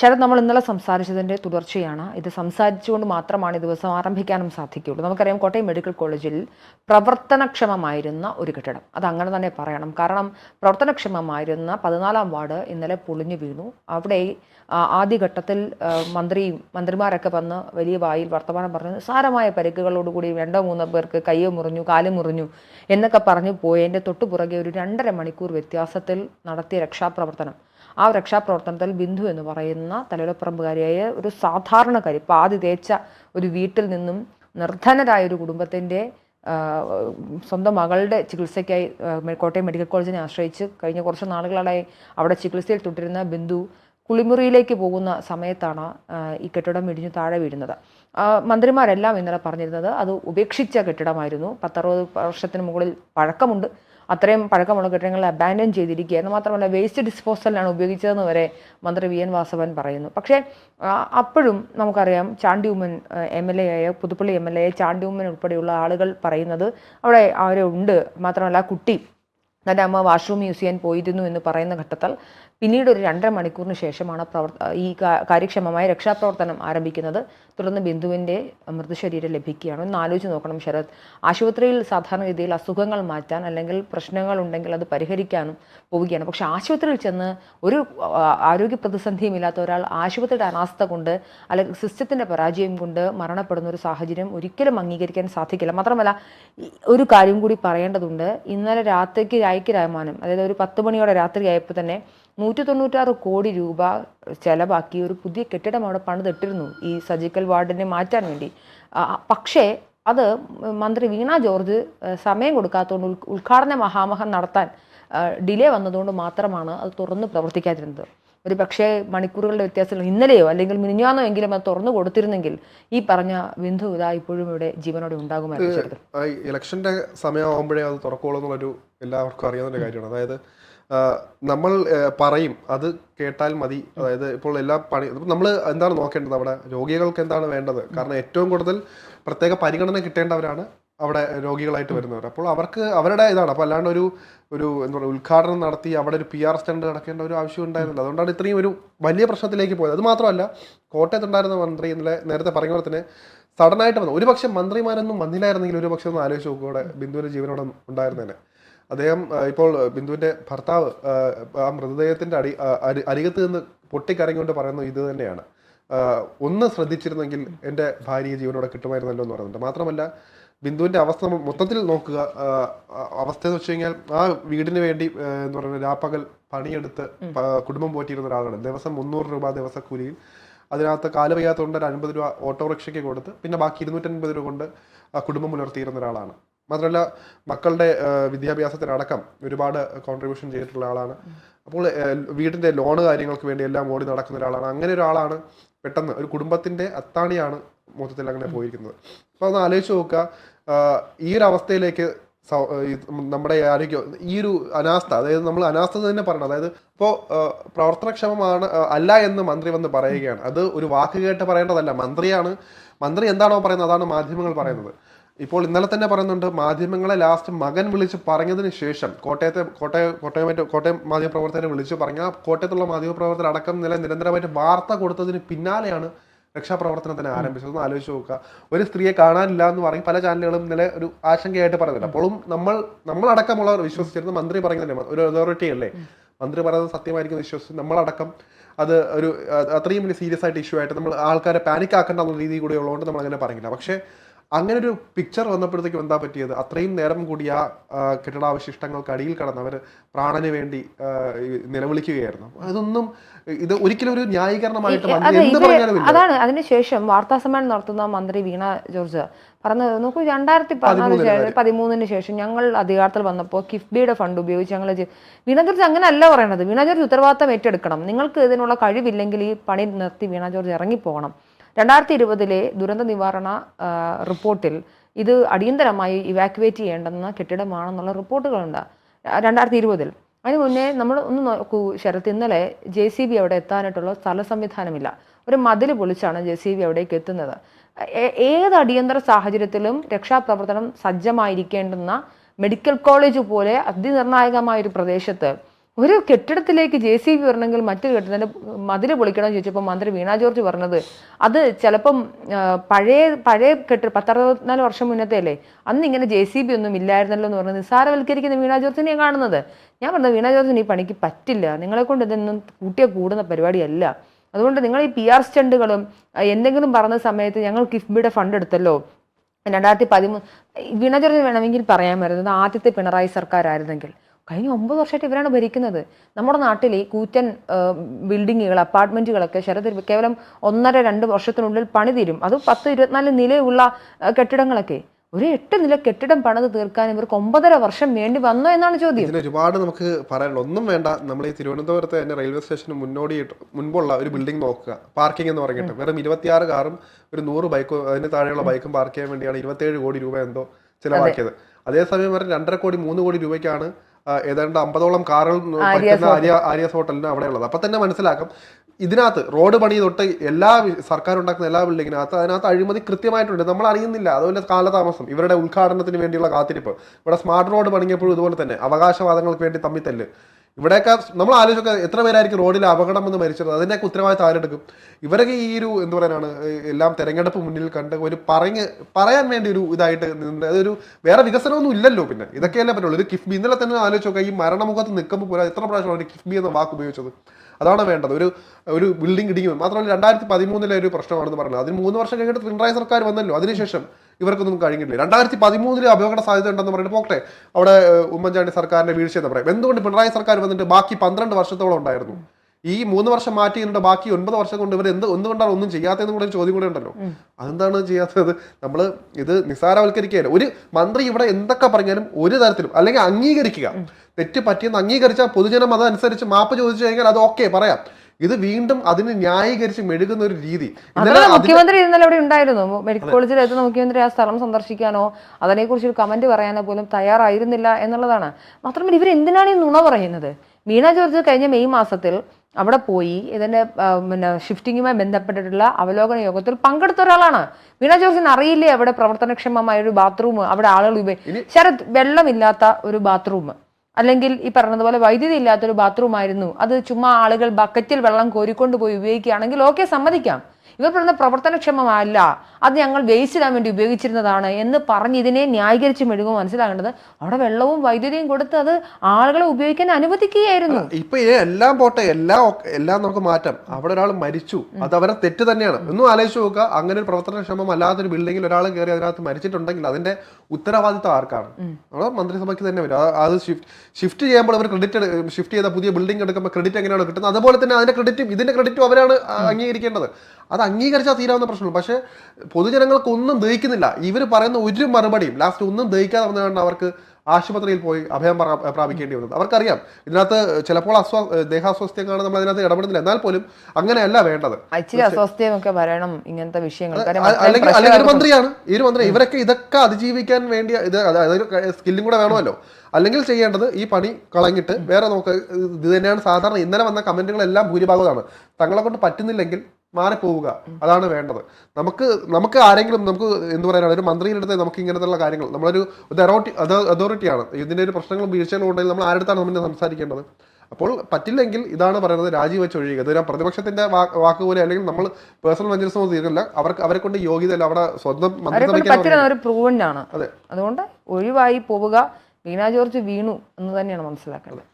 ശരത് നമ്മൾ ഇന്നലെ സംസാരിച്ചതിന്റെ തുടർച്ചയാണ്. ഇത് സംസാരിച്ചുകൊണ്ട് മാത്രമാണ് ഈ ദിവസം ആരംഭിക്കാനും സാധിക്കുകയുള്ളൂ. നമുക്കറിയാം കോട്ടയം മെഡിക്കൽ കോളേജിൽ പ്രവർത്തനക്ഷമമായിരുന്ന ഒരു കെട്ടിടം. അത് അങ്ങനെ തന്നെ പറയണം. കാരണം പ്രവർത്തനക്ഷമമായിരുന്ന പതിനാലാം വാർഡ് ഇന്നലെ പൊളിഞ്ഞു വീണു. അവിടെ ആദ്യഘട്ടത്തിൽ മന്ത്രിയും മന്ത്രിമാരൊക്കെ വന്ന് വലിയ വായിൽ വർത്തമാനം പറഞ്ഞു. സാരമായ പരിക്കുകളോടുകൂടി രണ്ടോ മൂന്നോ പേർക്ക് കയ്യോ മുറിഞ്ഞു കാലും മുറിഞ്ഞു എന്നൊക്കെ പറഞ്ഞു പോയതിന്റെ തൊട്ടുപുറകെ ഒരു രണ്ടര മണിക്കൂർ വ്യത്യാസത്തിൽ നടത്തിയ രക്ഷാപ്രവർത്തനം. ആ രക്ഷാപ്രവർത്തനത്തിൽ ബിന്ദു എന്ന് പറയുന്ന തലയിലപ്പറമ്പുകാരിയായ ഒരു സാധാരണക്കാരി പാതി തേച്ച ഒരു വീട്ടിൽ നിന്നും നിർധനരായ ഒരു കുടുംബത്തിന്റെ സ്വന്തം മകളുടെ ചികിത്സയ്ക്കായി കോട്ടയം മെഡിക്കൽ കോളേജിനെ ആശ്രയിച്ച് കഴിഞ്ഞ കുറച്ച് നാളുകളായി അവിടെ ചികിത്സയിൽ തുടരുന്ന ബിന്ദു കുളിമുറിയിലേക്ക് പോകുന്ന സമയത്താണ് ഈ കെട്ടിടം ഇടിഞ്ഞു താഴെ വീഴുന്നത്. മന്ത്രിമാരെല്ലാം ഇന്നലെ പറഞ്ഞിരുന്നത് അത് ഉപേക്ഷിച്ച കെട്ടിടമായിരുന്നു. പത്തറുപത് വർഷത്തിന് മുകളിൽ പഴക്കമുണ്ട്. അത്രയും പഴക്കമുള്ള കെട്ടിടങ്ങൾ അബാൻഡൻ ചെയ്തിരിക്കുകയായിരുന്നു മാത്രമല്ല വേസ്റ്റ് ഡിസ്പോസലിനാണ് ഉപയോഗിച്ചതെന്ന് വരെ മന്ത്രി വി എൻ വാസവൻ പറയുന്നു. പക്ഷേ അപ്പോഴും നമുക്കറിയാം Chandy Oommen M L A ആയ Puthuppally M L A Chandy Oommen ഉൾപ്പെടെയുള്ള ആളുകൾ പറയുന്നത് അവിടെ അവരുണ്ട് മാത്രമല്ല കുട്ടി തന്റെ അമ്മ വാഷ്റൂം യൂസ് ചെയ്യാൻ പോയിരുന്നു എന്ന് പറയുന്ന ഘട്ടത്തിൽ പിന്നീട് ഒരു രണ്ടര മണിക്കൂറിന് ശേഷമാണ് പ്രവർ ഈ കാര്യക്ഷമമായ രക്ഷാപ്രവർത്തനം ആരംഭിക്കുന്നത്. തുടർന്ന് ബിന്ദുവിന്റെ മൃതശരീരം ലഭിക്കുകയാണ്. ഒന്ന് ആലോചിച്ച് നോക്കണം ശരത്. ആശുപത്രിയിൽ സാധാരണഗതിയിൽ അസുഖങ്ങൾ മാറ്റാൻ അല്ലെങ്കിൽ പ്രശ്നങ്ങൾ ഉണ്ടെങ്കിൽ അത് പരിഹരിക്കാനും പോവുകയാണ്. പക്ഷെ ആശുപത്രിയിൽ ചെന്ന് ഒരു ആരോഗ്യ പ്രതിസന്ധിയും ഇല്ലാത്ത ഒരാൾ ആശുപത്രിയുടെ അനാസ്ഥ കൊണ്ട് അല്ലെങ്കിൽ സിസ്റ്റത്തിന്റെ പരാജയം കൊണ്ട് മരണപ്പെടുന്ന ഒരു സാഹചര്യം ഒരിക്കലും അംഗീകരിക്കാൻ സാധിക്കില്ല. മാത്രമല്ല ഒരു കാര്യം കൂടി പറയേണ്ടതുണ്ട്. ഇന്നലെ രാത്രിക്ക് രായ്ക്ക് അതായത് ഒരു പത്ത് മണിയോടെ രാത്രി ആയപ്പോൾ തന്നെ നൂറ്റി തൊണ്ണൂറ്റാറ് കോടി രൂപ ചെലവാക്കി ഒരു പുതിയ കെട്ടിടം അവിടെ പണിതിട്ടിരുന്നു ഈ സർജിക്കൽ വാർഡിനെ മാറ്റാൻ വേണ്ടി. പക്ഷേ അത് മന്ത്രി വീണ ജോർജ് സമയം കൊടുക്കാത്തതുകൊണ്ട് ഉദ്ഘാടന മഹാമഹം നടത്താൻ ഡിലേ വന്നതുകൊണ്ട് മാത്രമാണ് അത് തുറന്ന് പ്രവർത്തിക്കാതിരുന്നത്. ഒരു പക്ഷേ മണിക്കൂറുകളുടെ വ്യത്യാസത്തിൽ ഇന്നലെയോ അല്ലെങ്കിൽ മിനിഞ്ഞാന്നോ എങ്കിലും അത് തുറന്നു കൊടുത്തിരുന്നെങ്കിൽ ഈ പറഞ്ഞ ബിന്ദു ഇതാ ഇപ്പോഴും ഇവിടെ ജീവനോടെ ഉണ്ടാകുമായിരുന്നു. ഇലക്ഷന്റെ സമയമാകുമ്പോഴേ അത് തുറക്കുള്ളൂ എന്നുള്ളൊരു എല്ലാവർക്കും അറിയാവുന്ന കാര്യമാണ്. അതായത് നമ്മൾ പറയും അത് കേട്ടാൽ മതി. അതായത് ഇപ്പോൾ എല്ലാ പണി നമ്മൾ എന്താണ് നോക്കേണ്ടത് അവിടെ? രോഗികൾക്ക് എന്താണ് വേണ്ടത്? കാരണം ഏറ്റവും കൂടുതൽ പ്രത്യേക പരിഗണന കിട്ടേണ്ടവരാണ് അവിടെ രോഗികളായിട്ട് വരുന്നവർ. അപ്പോൾ അവർക്ക് അവരുടെ ഇതാണ്. അപ്പോൾ അല്ലാണ്ട് ഒരു ഒരു എന്താ പറയുക ഉദ്ഘാടനം നടത്തി അവിടെ ഒരു പി ആർ സ്റ്റാൻഡ് നടക്കേണ്ട ഒരു ആവശ്യം ഉണ്ടായിരുന്നില്ല. അതുകൊണ്ടാണ് ഇത്രയും ഒരു വലിയ പ്രശ്നത്തിലേക്ക് പോയത്. അത് മാത്രമല്ല കോട്ടയത്തുണ്ടായിരുന്ന മന്ത്രി ഇന്നലെ നേരത്തെ പറഞ്ഞ പോലെ തന്നെ സഡനായിട്ട് വന്നു. ഒരുപക്ഷെ മന്ത്രിമാരൊന്നും വന്നില്ലായിരുന്നെങ്കിൽ ഒരുപക്ഷെ ഒന്ന് ആലോചിച്ച് നോക്കുക അവിടെ ബിന്ദുവിന്റെ ജീവനോടെ ഉണ്ടായിരുന്നേനെ. അദ്ദേഹം ഇപ്പോൾ ബിന്ദുവിന്റെ ഭർത്താവ് ആ, മൃതദേഹത്തിന്റെ അടി അരികത്ത് നിന്ന് പൊട്ടിക്കരങ്ങിക്കൊണ്ട് പറയുന്നത് ഇത് തന്നെയാണ്. ഒന്ന് ശ്രദ്ധിച്ചിരുന്നെങ്കിൽ എന്റെ ഭാര്യയെ ജീവനോടെ കിട്ടുമായിരുന്നല്ലോ എന്ന് പറയുന്നുണ്ട്. മാത്രമല്ല ബിന്ദുവിന്റെ അവസ്ഥ നമ്മൾ മൊത്തത്തിൽ നോക്കുക. അവസ്ഥ എന്ന് വെച്ച് കഴിഞ്ഞാൽ ആ വീടിന് വേണ്ടി എന്ന് പറയുന്നത് രാപ്പകൽ പണിയെടുത്ത് കുടുംബം പോറ്റിയിരുന്ന ഒരാളാണ്. ദിവസം മുന്നൂറ് രൂപ ദിവസക്കൂലിയിൽ. അതിനകത്ത് കാൽ വയ്യാത്തതുകൊണ്ട് ഒരു അൻപത് രൂപ ഓട്ടോറിക്ഷയ്ക്ക് കൊടുത്ത് പിന്നെ ബാക്കി ഇരുന്നൂറ്റൻപത് രൂപ കൊണ്ട് ആ കുടുംബം പുലർത്തിയിരുന്ന ഒരാളാണ്. മാത്രമല്ല മക്കളുടെ വിദ്യാഭ്യാസത്തിനടക്കം ഒരുപാട് കോൺട്രിബ്യൂഷൻ ചെയ്തിട്ടുള്ള ആളാണ്. അപ്പോൾ വീടിന്റെ ലോണ് കാര്യങ്ങൾക്ക് വേണ്ടി എല്ലാം ഓടി നടക്കുന്ന ഒരാളാണ്. അങ്ങനെ ഒരാളാണ് പെട്ടെന്ന് ഒരു കുടുംബത്തിന്റെ അത്താണിയാണ് മൊത്തത്തിൽ അങ്ങനെ പോയിരിക്കുന്നത്. അപ്പോൾ ഒന്ന് ആലോചിച്ച് നോക്കുക. ഈ ഒരു അവസ്ഥയിലേക്ക് നമ്മുടെ ആരോഗ്യം ഈ ഒരു അനാസ്ഥ അതായത് നമ്മൾ അനാസ്ഥ തന്നെ പറയണം. അതായത് ഇപ്പോൾ പ്രവർത്തനക്ഷമമാണ് അല്ല എന്ന് മന്ത്രി വന്ന് പറയുകയാണ്. അത് ഒരു വാക്ക് കേട്ട് പറയേണ്ടതല്ല. മന്ത്രിയാണ് മന്ത്രി എന്താണോ പറയുന്നത് അതാണ് മാധ്യമങ്ങൾ പറയുന്നത്. ഇപ്പോൾ ഇന്നലെ തന്നെ പറയുന്നുണ്ട് മാധ്യമങ്ങളെ ലാസ്റ്റ് മകൻ വിളിച്ച് പറഞ്ഞതിന് ശേഷം കോട്ടയത്തെ കോട്ടയം കോട്ടയമായിട്ട് കോട്ടയം മാധ്യമപ്രവർത്തകരെ വിളിച്ച് പറഞ്ഞ കോട്ടയത്തുള്ള മാധ്യമപ്രവർത്തകർ അടക്കം നില നിരന്തരമായിട്ട് വാർത്ത കൊടുത്തതിന് പിന്നാലെയാണ് രക്ഷാപ്രവർത്തനത്തിന് ആരംഭിച്ചത്. ഒന്ന് ആലോചിച്ച് നോക്കുക. ഒരു സ്ത്രീയെ കാണാനില്ല എന്ന് പറഞ്ഞ് പല ചാനലുകളും ഇന്നലെ ഒരു ആശങ്കയായിട്ട് പറയുന്നുണ്ട്. അപ്പോഴും നമ്മൾ നമ്മളടക്കമുള്ളവർ വിശ്വസിച്ചിരുന്നു മന്ത്രി പറയുന്നതല്ലേ ഒരു അതോറിറ്റി അല്ലേ? മന്ത്രി പറയുന്നത് സത്യമായിരിക്കും വിശ്വസിച്ച് നമ്മളടക്കം അത് ഒരു അത് അത്രയും വലിയ സീരിയസ് ആയിട്ട് ഇഷ്യൂ ആയിട്ട് നമ്മൾ ആൾക്കാരെ പാനിക് ആക്കേണ്ട എന്നുള്ള രീതി കൂടെ ഉള്ളതുകൊണ്ട് നമ്മൾ അങ്ങനെ പറഞ്ഞില്ല. പക്ഷേ അങ്ങനെ ഒരു പിക്ചർ വന്നപ്പോഴത്തേക്കും എന്താ പറ്റിയത്? അത്രയും നേരം കൂടി ആ കെട്ടിടാവശിഷ്ടങ്ങൾക്ക് അടിയിൽ കടന്ന് അവർ പ്രാണന് വേണ്ടി നിലവിളിക്കുകയായിരുന്നു. അതൊന്നും ഇത് ഒരിക്കലും ഒരു ന്യായീകരണമായിട്ട് അതാണ് അതിനുശേഷം വാർത്താ സമ്മേളനം നടത്തുന്ന മന്ത്രി വീണ ജോർജ് പറഞ്ഞത് നോക്കൂ രണ്ടായിരത്തി പതിനാല് പതിമൂന്നിന് ശേഷം ഞങ്ങൾ അധികാരത്തിൽ വന്നപ്പോൾ കിഫ്ബിയുടെ ഫണ്ട് ഉപയോഗിച്ച് ഞങ്ങൾ വീണ ജോർജ് അങ്ങനെയല്ല പറയണത്. വീണ ജോർജ് ഉത്തരവാദിത്തം ഏറ്റെടുക്കണം. നിങ്ങൾക്ക് ഇതിനുള്ള കഴിവില്ലെങ്കിൽ ഈ പണി നിർത്തി വീണ ജോർജ് ഇറങ്ങിപ്പോകണം. രണ്ടായിരത്തി ഇരുപതിലെ ദുരന്ത നിവാരണ റിപ്പോർട്ടിൽ ഇത് അടിയന്തരമായി ഇവാക്യുവേറ്റ് ചെയ്യേണ്ടെന്ന കെട്ടിടമാണെന്നുള്ള റിപ്പോർട്ടുകളുണ്ട്. രണ്ടായിരത്തി ഇരുപതിൽ അതിന് മുന്നേ നമ്മൾ ഒന്ന് നോക്കൂ ശരത്. ഇന്നലെ ജെ സി ബി അവിടെ എത്താനായിട്ടുള്ള സ്ഥല സംവിധാനമില്ല. ഒരു മതിൽ പൊളിച്ചാണ് ജെ സി ബി അവിടേക്ക് എത്തുന്നത്. ഏത് അടിയന്തര സാഹചര്യത്തിലും രക്ഷാപ്രവർത്തനം സജ്ജമായിരിക്കേണ്ടുന്ന മെഡിക്കൽ കോളേജ് പോലെ അതിനിർണായകമായ ഒരു പ്രദേശത്ത് ഒരു കെട്ടിടത്തിലേക്ക് ജെ സി ബി വരണമെങ്കിൽ മറ്റൊരു കെട്ടിടത്തിന്റെ മതിൽ പൊളിക്കണം ചോദിച്ചപ്പോൾ മന്ത്രി വീണ ജോർജ് പറഞ്ഞത് അത് ചിലപ്പം പഴയ പഴയ കെട്ടിട പത്തറുപത്തിനാല് വർഷം മുന്നത്തെ അല്ലേ? അന്ന് ഇങ്ങനെ ജെ സി ബി ഒന്നും ഇല്ലായിരുന്നല്ലോ എന്ന് പറഞ്ഞ് നിസ്സാരവൽക്കരിക്കുന്ന വീണ ജോർജിനെ കാണുന്നത്. ഞാൻ പറഞ്ഞത് വീണ ജോർജിന് ഈ പണിക്ക് പറ്റില്ല. നിങ്ങളെ കൊണ്ട് ഇതൊന്നും കൂട്ടിയ കൂടുന്ന പരിപാടിയല്ല. അതുകൊണ്ട് നിങ്ങൾ ഈ പി ആർ സ്റ്റണ്ടുകളും എന്തെങ്കിലും പറഞ്ഞ സമയത്ത് ഞങ്ങൾ കിഫ്ബിയുടെ ഫണ്ട് എടുത്തല്ലോ. രണ്ടായിരത്തി പതിമൂന്ന് വീണ ജോർജ് വേണമെങ്കിൽ പറയാമായിരുന്നു. ആദ്യത്തെ പിണറായി സർക്കാരായിരുന്നെങ്കിൽ. കഴിഞ്ഞ ഒമ്പത് വർഷമായിട്ട് ഇവരാണ് ഭരിക്കുന്നത്. നമ്മുടെ നാട്ടിൽ ഈ കൂറ്റൻ ബിൽഡിങ്ങുകൾ അപ്പാർട്ട്മെന്റുകളൊക്കെ ശരത് കേവലം ഒന്നര രണ്ട് വർഷത്തിനുള്ളിൽ പണി തീരും. അത് പത്ത് ഇരുപത്തിനാല് നിലയുള്ള കെട്ടിടങ്ങളൊക്കെ. ഒരു എട്ട് നില കെട്ടിടം പണിത് തീർക്കാൻ ഇവർക്ക് ഒമ്പതര വർഷം വേണ്ടി വന്നോ എന്നാണ് ചോദ്യം. ഇതിന് ഒരുപാട് നമുക്ക് പറയാനുള്ള ഒന്നും വേണ്ട. നമ്മൾ ഈ തിരുവനന്തപുരത്ത് തന്നെ റെയിൽവേ സ്റ്റേഷന് മുന്നോടി മുൻപുള്ള ഒരു ബിൽഡിംഗ് നോക്കുക. പാർക്കിംഗ് എന്ന് പറഞ്ഞിട്ട്. വെറും ഇരുപത്തിയാറ് കാറും ഒരു നൂറ് ബൈക്കും അതിന് താഴെയുള്ള ബൈക്കും പാർക്ക് ചെയ്യാൻ വേണ്ടിയാണ് ഇരുപത്തിയേഴ് കോടി രൂപ എന്തോ ചിലവാക്കിയത്. അതേസമയം വരെ രണ്ടര കോടി മൂന്ന് കോടി രൂപയ്ക്കാണ് ഏതാണ്ട് അമ്പതോളം കാറുകൾ ആര്യ ആര്യസ് ഹോട്ടലിന് അവിടെ ഉള്ളത് അപ്പൊ തന്നെ മനസ്സിലാക്കാം ഇതിനകത്ത് റോഡ് പണി തൊട്ട് എല്ലാ സർക്കാർ ഉണ്ടാക്കുന്ന എല്ലാ ബിൽഡിങ്ങിനകത്ത് അതിനകത്ത് അഴിമതി കൃത്യമായിട്ടുണ്ട്. നമ്മൾ അറിയുന്നില്ല. അതുപോലെ കാലതാമസം. ഇവരുടെ ഉദ്ഘാടനത്തിന് വേണ്ടിയുള്ള കാത്തിരിപ്പ്. ഇവിടെ സ്മാർട്ട് റോഡ് പണിയപ്പോഴും ഇതുപോലെ തന്നെ. അവകാശവാദങ്ങൾക്ക് വേണ്ടി തമ്മിത്തല്ല് ഇവിടെയൊക്കെ നമ്മൾ ആലോചിക്കുക എത്ര പേരായിരിക്കും റോഡിൽ അപകടം എന്ന് മരിച്ചത്? അതിന്റെയൊക്കെ ഉത്തരവാദിത്തം ആരെടുക്കും? ഇവരൊക്കെ ഈ ഒരു എന്ത് പറയാനാണ് എല്ലാം തെരഞ്ഞെടുപ്പ് മുന്നിൽ കണ്ട് ഒരു പറഞ്ഞ് പറയാൻ വേണ്ടി ഒരു ഇതായിട്ട് അതൊരു വേറെ വികസനമൊന്നും ഇല്ലല്ലോ പിന്നെ. ഇതൊക്കെയല്ലേ പറ്റുള്ളൂ. ഒരു കിഫ്ബി. ഇന്നലെ തന്നെ ആലോചിച്ച് നോക്കുക ഈ മരണമുഖത്ത് നിൽക്കുമ്പോൾ പോലും എത്ര പ്രാവശ്യമാണ് ഒരു കിഫ്ബി എന്ന വാക്ക് ഉപയോഗിച്ചത്? അതാണ് വേണ്ടത്. ഒരു ഒരു ബിൽഡിംഗ് ഇടിക്കും മാത്രമല്ല രണ്ടായിരത്തി പതിമൂന്നിലെ ഒരു പ്രശ്നമാണെന്ന് പറഞ്ഞത് അതിന് മൂന്ന് വർഷം കഴിഞ്ഞിട്ട് പിണറായി സർക്കാർ വന്നല്ലോ. അതിനുശേഷം ഇവർക്കൊന്നും കഴിഞ്ഞിട്ടില്ല. രണ്ടായിരത്തി പതിമൂന്നിൽ അപകട സാധ്യത ഉണ്ടെന്ന് പറഞ്ഞിട്ട് പോകട്ടെ അവിടെ ഉമ്മൻചാണ്ടി സർക്കാരിന്റെ വീഴ്ച എന്ന് പറയും. എന്തുകൊണ്ട് പിണറായി സർക്കാർ വന്നിട്ട് ബാക്കി പന്ത്രണ്ട് വർഷത്തോളം ഉണ്ടായിരുന്നു? ഈ മൂന്ന് വർഷം മാറ്റി കഴിഞ്ഞിട്ട് ബാക്കി ഒൻപത് വർഷം കൊണ്ട് ഇവർ എന്ത് എന്തുകൊണ്ടാണ് ഒന്നും ചെയ്യാത്തതെന്ന് കൂടെ ചോദ്യം കൂടെ ഉണ്ടല്ലോ? അതെന്താണ് ചെയ്യാത്തത്? നമ്മൾ ഇത് നിസ്സാരവൽക്കരിക്കുകയല്ല. ഒരു മന്ത്രി ഇവിടെ എന്തൊക്കെ പറഞ്ഞാലും ഒരു തരത്തിലും അല്ലെങ്കിൽ അംഗീകരിക്കുക. തെറ്റ് പറ്റിയെന്ന് അംഗീകരിച്ചാൽ പൊതുജനം അതനുസരിച്ച് മാപ്പ് ചോദിച്ചു കഴിഞ്ഞാൽ അത് ഓക്കെ പറയാം. ഇത് വീണ്ടും അതിന് ന്യായീകരിച്ച് മെഴുകുന്ന ഒരു രീതി. മുഖ്യമന്ത്രി ഇന്നലെ അവിടെ ഉണ്ടായിരുന്നു? മെഡിക്കൽ കോളേജിൽ എത്തുന്ന മുഖ്യമന്ത്രി ആ സ്ഥലം സന്ദർശിക്കാനോ അതിനെക്കുറിച്ച് ഒരു കമന്റ് പറയാനോ പോലും തയ്യാറായിരുന്നില്ല എന്നുള്ളതാണ്. മാത്രമല്ല ഇവർ എന്തിനാണ് ഈ നുണ പറയുന്നത്? മീന ജോർജ് കഴിഞ്ഞ മെയ് മാസത്തിൽ അവിടെ പോയി ഇതിന്റെ പിന്നെ ഷിഫ്റ്റിങ്ങുമായി ബന്ധപ്പെട്ടിട്ടുള്ള അവലോകന യോഗത്തിൽ പങ്കെടുത്ത ഒരാളാണ്. വീണ ജോർജിന് അറിയില്ലേ അവിടെ പ്രവർത്തനക്ഷമമായ ഒരു ബാത്റൂം അവിടെ ആളുകൾ ഉപയോഗിക്കും ശരത് വെള്ളമില്ലാത്ത ഒരു ബാത്റൂം അല്ലെങ്കിൽ ഈ പറഞ്ഞതുപോലെ വൈദ്യുതി ഇല്ലാത്തൊരു ബാത്റൂം ആയിരുന്നു. അത് ചുമ്മാ ആളുകൾ ബക്കറ്റിൽ വെള്ളം കോരിക്കൊണ്ട് പോയി ഉപയോഗിക്കുകയാണെങ്കിൽ ഓക്കെ സമ്മതിക്കാം. ഇവർ പറയുന്ന പ്രവർത്തനക്ഷമമല്ല. അത് ഞങ്ങൾ വേസ്റ്റ് ഇടാൻ വേണ്ടി ഉപയോഗിച്ചിരുന്നതാണ് എന്ന് പറഞ്ഞ് ഇതിനെ ന്യായീകരിച്ച് മെഴുകുമ്പോൾ മനസ്സിലാകേണ്ടത് അവിടെ വെള്ളവും വൈദ്യുതിയും കൊടുത്ത് അത് ആളുകളെ ഉപയോഗിക്കാൻ അനുവദിക്കുകയായിരുന്നു. ഇപ്പൊ എല്ലാം പോട്ടെ എല്ലാം എല്ലാം നമുക്ക് മാറ്റാം. അവിടെ ഒരാൾ മരിച്ചു. അത് അവരെ തെറ്റ് തന്നെയാണ്. ഒന്നും ആലോചിച്ച് നോക്കുക. അങ്ങനെ ഒരു പ്രവർത്തനക്ഷമം അല്ലാത്തൊരു ബിൽഡിങ്ങിൽ ഒരാൾ കയറി അതിനകത്ത് മരിച്ചിട്ടുണ്ടെങ്കിൽ അതിന്റെ ഉത്തരവാദിത്തം ആർക്കാണ്? അവിടെ മന്ത്രിസഭയ്ക്ക് തന്നെ വരും. അത് ഷിഫ്റ്റ് ചെയ്യുമ്പോൾ അവർ ക്രെഡിറ്റ് ഷിഫ്റ്റ് ചെയ്ത പുതിയ ബിൽഡിംഗ് എടുക്കുമ്പോൾ ക്രെഡിറ്റ് എങ്ങനെയാണ് കിട്ടുന്നത്? അതുപോലെ തന്നെ അതിന്റെ ക്രെഡിറ്റും ഇതിന്റെ ക്രെഡിറ്റും അവരാണ് അംഗീകരിക്കേണ്ടത്. അത് അംഗീകരിച്ചാൽ തീരാവുന്ന പ്രശ്നമുള്ളൂ. പക്ഷേ പൊതുജനങ്ങൾക്ക് ഒന്നും ദഹിക്കുന്നില്ല. ഇവർ പറയുന്ന ഒരു മറുപടിയും ലാസ്റ്റ് ഒന്നും ദഹിക്കാതെ വന്നതുകൊണ്ട് അവർക്ക് ആശുപത്രിയിൽ പോയി അഭയം പ്രാപിക്കേണ്ടി വന്നത്. അവർക്കറിയാം ഇതിനകത്ത് ചിലപ്പോൾ അസ്വ ദേഹാസ്വാസ്ഥ്യം കാണാൻ നമ്മൾ അതിനകത്ത് ഇടപെടുന്നില്ല. എന്നാൽ പോലും അങ്ങനെയല്ല വേണ്ടത്. ഇച്ചിരി അസ്വസ്ഥയൊക്കെ വരണം ഇങ്ങനത്തെ വിഷയങ്ങൾ. അല്ലെങ്കിൽ അല്ലെങ്കിൽ ഒരു മന്ത്രിയാണ്. ഈ ഒരു മന്ത്രി ഇവരൊക്കെ ഇതൊക്കെ അതിജീവിക്കാൻ വേണ്ടി ഇത് അതായത് സ്കില്ലും കൂടെ വേണമല്ലോ. അല്ലെങ്കിൽ ചെയ്യേണ്ടത് ഈ പണി കളഞ്ഞിട്ട് വേറെ നമുക്ക് ഇത് തന്നെയാണ് സാധാരണ ഇന്നലെ വന്ന കമന്റുകളെല്ലാം ഭൂരിഭാഗമാണ് തങ്ങളെ കൊണ്ട് പറ്റുന്നില്ലെങ്കിൽ മാറിപ്പോവുക. അതാണ് വേണ്ടത്. നമുക്ക് നമുക്ക് ആരെങ്കിലും നമുക്ക് എന്ത് പറയാനാണ് ഒരു മന്ത്രിയുടെ അടുത്ത് നമുക്ക് ഇങ്ങനത്തെയുള്ള കാര്യങ്ങൾ നമ്മളൊരു അതോറിറ്റി അതോറിറ്റിയാണ്. ഇതിന്റെ ഒരു പ്രശ്നങ്ങളും വീഴ്ചകളും ഉണ്ടെങ്കിൽ നമ്മൾ ആരുടെ അടുത്താണ് നമ്മൾ സംസാരിക്കേണ്ടത്? അപ്പോൾ പറ്റില്ലെങ്കിൽ ഇതാണ് പറയുന്നത് രാജിവെച്ച് ഒഴിയുക. ഇത് പ്രതിപക്ഷത്തിന്റെ വാക്ക് പോലെ അല്ലെങ്കിൽ നമ്മൾ പേഴ്സണൽ വെഞ്ചർസ് തീരില്ല അവർക്ക് അവരെ കൊണ്ട് യോഗ്യതയല്ല. അവിടെ സ്വന്തം. അതുകൊണ്ട് ഒഴിവായി പോവുക. വീണ ജോർജ് വീണു എന്ന് തന്നെയാണ് മനസ്സിലാക്കേണ്ടത്.